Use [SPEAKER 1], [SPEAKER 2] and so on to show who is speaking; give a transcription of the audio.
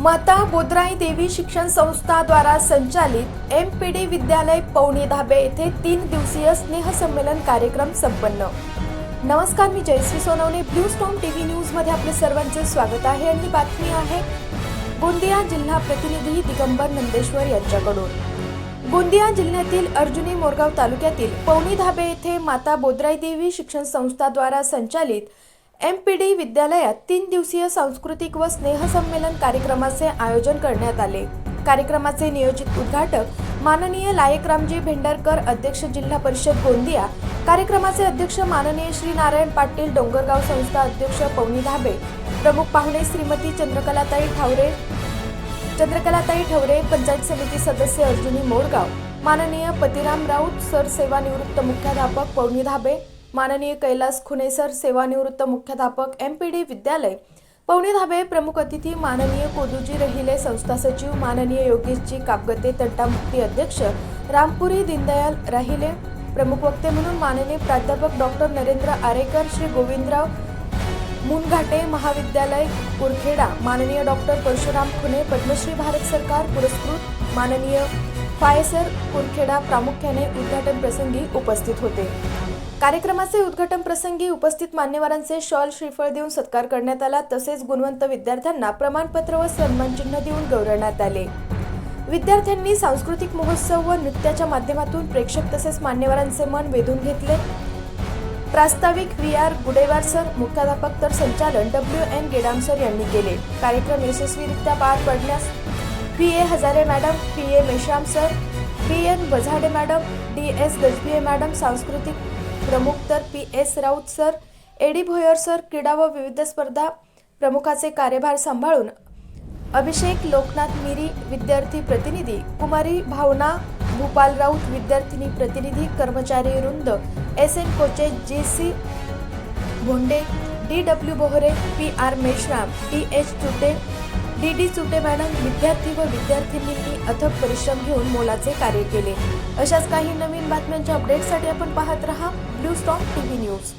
[SPEAKER 1] माता बोधराई देवी शिक्षण संस्था द्वारा संचालित एम पी डी विद्यालय पवनी धाबे येथे तीन दिवसीय स्नेहसंमेलन कार्यक्रम संपन्न. नमस्कार मी Jayashree Sonawane. Blue storm TV न्यूजमध्ये आपले सर्वांचे स्वागत आहे आणि बातमी आहे गोंदिया जिल्हा प्रतिनिधी दिगंबर नंदेश्वर यांच्याकडून. गोंदिया जिल्ह्यातील अर्जुनी मोरगाव तालुक्यातील पवनी धाबे येथे माता बोधराई देवी शिक्षण संस्थाद्वारा संचालित एम पी डी विद्यालयात तीन दिवसीय सांस्कृतिक व स्नेहसंमेलन कार्यक्रमाचे आयोजन करण्यात आले. कार्यक्रमाचे नियोजित उद्घाटक माननीय लायकरामजी भेंडरकर अध्यक्ष जिल्हा परिषद गोंदिया कार्यक्रमाचे अध्यक्ष माननीय श्री नारायण पाटील डोंगरगाव संस्था अध्यक्ष पवनी धाबे प्रमुख पाहुणे श्रीमती चंद्रकलाताई ठावरे चंद्रकलाताई ठवरे पंचायत समिती सदस्य अर्जुनी मोरगाव माननीय पतिराम राऊत सरसेवानिवृत्त मुख्याध्यापक पवनी धाबे माननीय कैलास खुनेसर सेवानिवृत्त मुख्याध्यापक एम पी डी विद्यालय पवनी धाबे प्रमुख अतिथी माननीय कोदूजी रहिले संस्था सचिव माननीय योगेशजी कापगते तंटामुक्ती अध्यक्ष रामपुरी दीनदयाल राहिले प्रमुख वक्ते म्हणून माननीय प्राध्यापक डॉक्टर नरेंद्र आरेकर श्री गोविंदराव मुनघाटे महाविद्यालय कुरखेडा माननीय डॉक्टर परशुराम खुने पद्मश्री भारत सरकार पुरस्कृत माननीय फायसर कुरखेडा प्रामुख्याने उद्घाटन प्रसंगी उपस्थित होते. कार्यक्रमाचे उद्घाटन प्रसंगी उपस्थित मान्यवरांचे शॉल श्रीफळ देऊन सत्कार करण्यात आला. तसेच गुणवंत विद्यार्थ्यांना प्रमाणपत्र व सन्मानचिन्ह देऊन गौरवण्यात आले. विद्यार्थ्यांनी सांस्कृतिक महोत्सव व नृत्याच्या माध्यमातून प्रेक्षक तसेच मान्यवरांचे मन वेधून घेतले. प्रास्ताविक व्ही आर गुडेवार सर मुख्याध्यापक तर संचालन डब्ल्यू एन गेडाम सर यांनी केले. कार्यक्रम यशस्वीरित्या पार पडण्यास P A Hazare madam P A Meshram sir P N Bazade madam D S Gajbhiye madam सांस्कृतिक प्रमुख तर P S Raut sir A D Bhoyar sir क्रीडा व विविध स्पर्धा प्रमुखाचे कार्यभार सांभाळून अभिषेक लोकनाथ मिरी विद्यार्थी प्रतिनिधी कुमारी भावना भूपाल राऊत विद्यार्थिनी प्रतिनिधी कर्मचारी वृंद S N Koche J C Bhonde D W Bohare P R Meshram D H Chute D D Chute madam विद्यार्थी व विद्यार्थिनींनी अथक परिश्रम घेऊन मोलाचे कार्य केले. अशाच काही नवीन बातम्यांच्या अपडेटसाठी आपण पाहत रहा blue stock T V news